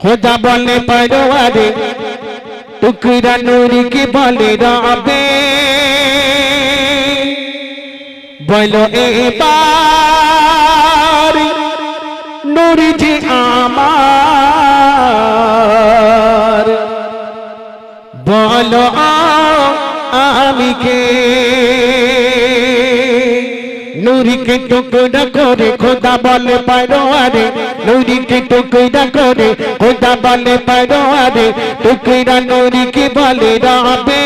খোদা বলে পরোয়ারে টুকরা নূরি কি বলে রবে? বলো এবার নূরি যে আমার। বলো আমি কে? নুরিকে টুকরা করে খোদা বলে পারোয়ারে নুরিকে টুকরা করে খোদা বলে পারোয়ারে টুকরা নুরিকে বলে রবে,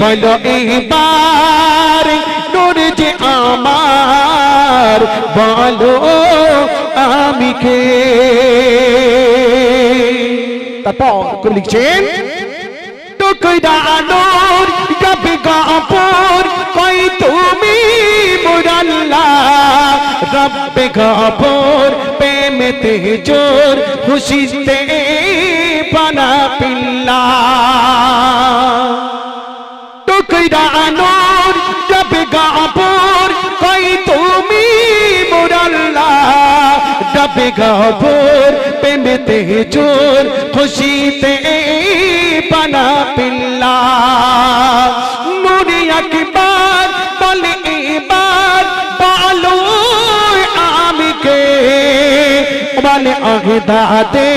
বলো এবার নূর যে আমার, বলো আমি কে? তারপর লিখছেন, টুকরা আনোর গাপর প্রেমেতে জোর খুশিতে পানা পিল্লা টুকরা আনোর কবি গাপর কই তুমি মুরাল্লা রব্বে গাপর প্রেমেতে জোর খুশিতে পানা বলে আহদাদে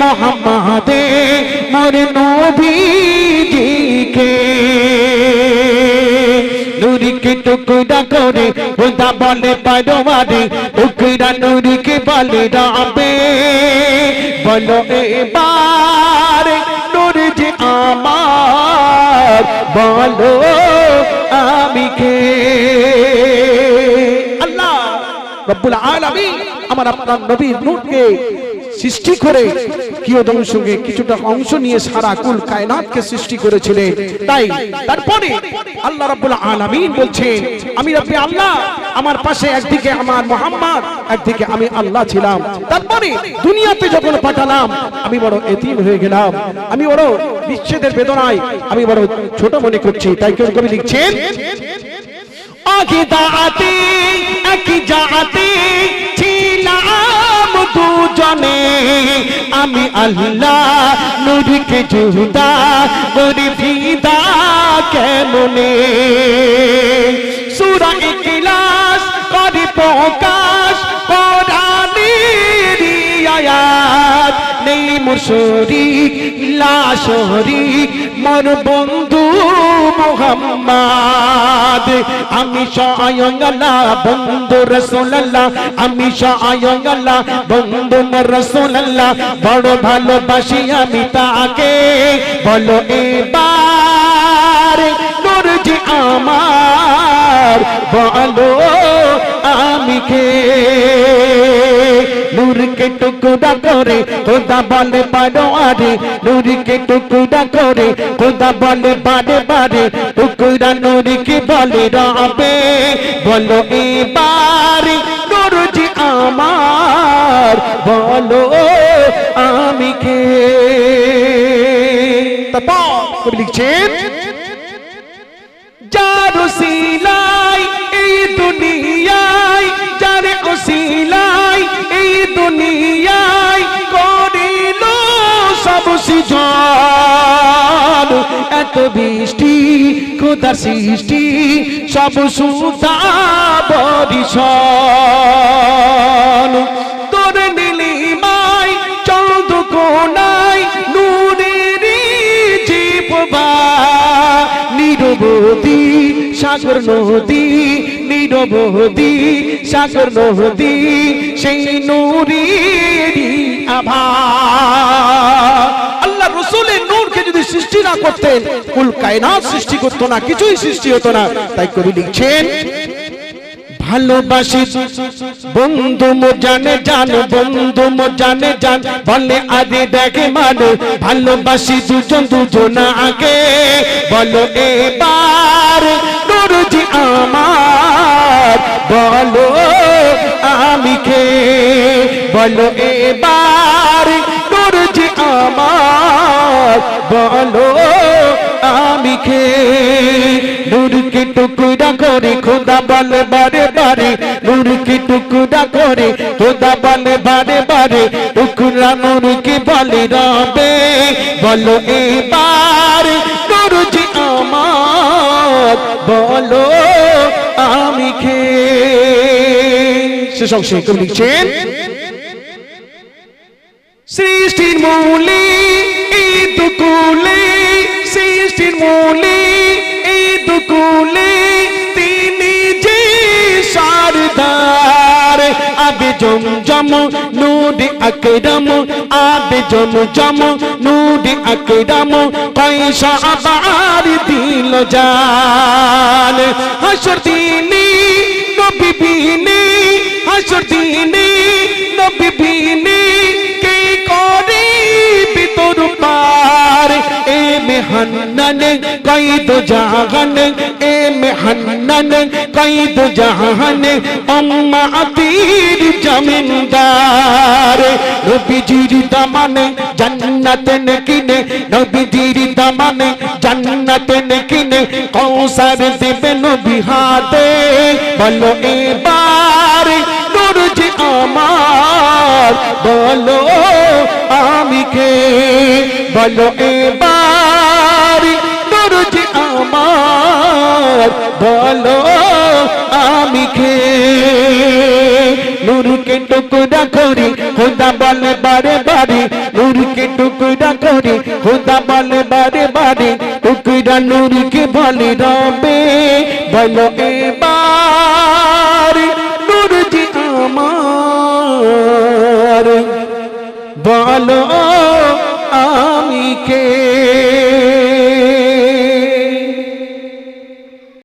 মোহাম্মদে মোর নবীজিকে নুরিকে টুকরা করে খোদা বলে পারোয়ারে টুকরা নুরিকে বলে রাবে বলো এবার নূর যে আমার বলো আমি কে রব্বুল আলামিন আমার আপনার নবীর নূরকে সৃষ্টি করে সঙ্গে কিছুটা অংশ নিয়ে সারা কুল কায়নাতকে সৃষ্টি করেছিলেন। তাই তারপরে আল্লাহ রাব্বুল আলামিন বলছেন, আমি রব্বি আল্লাহ, আমার পাশে একদিকে আমার মোহাম্মদ, একদিকে আমি আল্লাহ ছিলাম। তারপরে দুনিয়াতে যখন পাঠালাম, আমি বড় এতিম হয়ে গেলাম। আমি বড় বিচ্ছেদের বেদনায়, আমি বড় ছোট মনে করছি। তাই কেউ কবি লিখছেন আগে দাঁতে এক জাতে ছিলাম দুজনে। আমি আল্লাহ নুরকে জুদা করি ফিদা কেমনে? সুরা ইখলাস করি প্রকাশ কোরআনের আয়াত। নেই মুশরিক লা শরিক বন্ধু মোহাম্মদ, আমি আল্লাহ বন্ধু রাসূলুল্লাহ, আমি আল্লাহ বন্ধু মোর রাসূলুল্লাহ, বড় ভালোবাসি আমি তাকে। বলো এবার নূর যে আমার, বলো আমি কে? নূরকে টুকুরা করে, খোদা বলে বারো আরে। নূরকে টুকুরা করে, খোদা বলে বারে বারে টুকুরা নূরকে বলে রবে, বলো এবার নূর যে আমার, বলো আমি কে? তারপর লিখছেন এত বৃষ্টি খোদার সৃষ্টি, সব সুতা নূরের জীববা নিরবধি সাগর নদী, নিরবধি সাগর নদী, সেই নুরি আভা। না করতেন কুল কায়নাত সৃষ্টি করতো না, কিছুই সৃষ্টি হতো না। তাই কবি লিখছেন, ভালোবাসি বন্ধু মো জানে জান, বন্ধু মো জানে জান, বলে আরে দেখে মানে ভালোবাসি দুজন দুজন আগে। বলো এবার, নুরজি আমার, বলো আমি কে? বলো এবার, নুরজি আমার বলো, আমি কে? নূরকে টুকুরা করে, খোদা বলে বারে বারে। নূরকে টুকুরা করে, খোদা বলে বারে বারে। টুকুরা নূরকে বলে, রবে? বলো এবার নূরজি আমার। বলো, আমি খে সে সঙ্গে কবি লিখছেন। সৃষ্টির মূলে মূলে এই দুকুলে তিনি যে সারদার। আবে জমজম, নূরে আকরাম আবে জমজম, নূরে আকরাম কয়সা আবার দিল জান। হাসর দিনে এ মেহান্নান কইদ জাহান এ মেহান্নান কইদ জাহান আম্মা আতির জমিনদার নবীজির দামানে জান্নাত কিনে নবীজির দামানে জান্নাত কিনে কৌসার দেবে নবী হাতে বলো এবার নূরজি আমার বলো আমি কে বলো এবার বলো, আমি কে? নূরকে টুকরা করি খোদা বলে, বারে বারে। নূরকে টুকরা করি খোদা বলে, বারে বারে। টুকরা নূরকে বলে, রবে, বলো এবার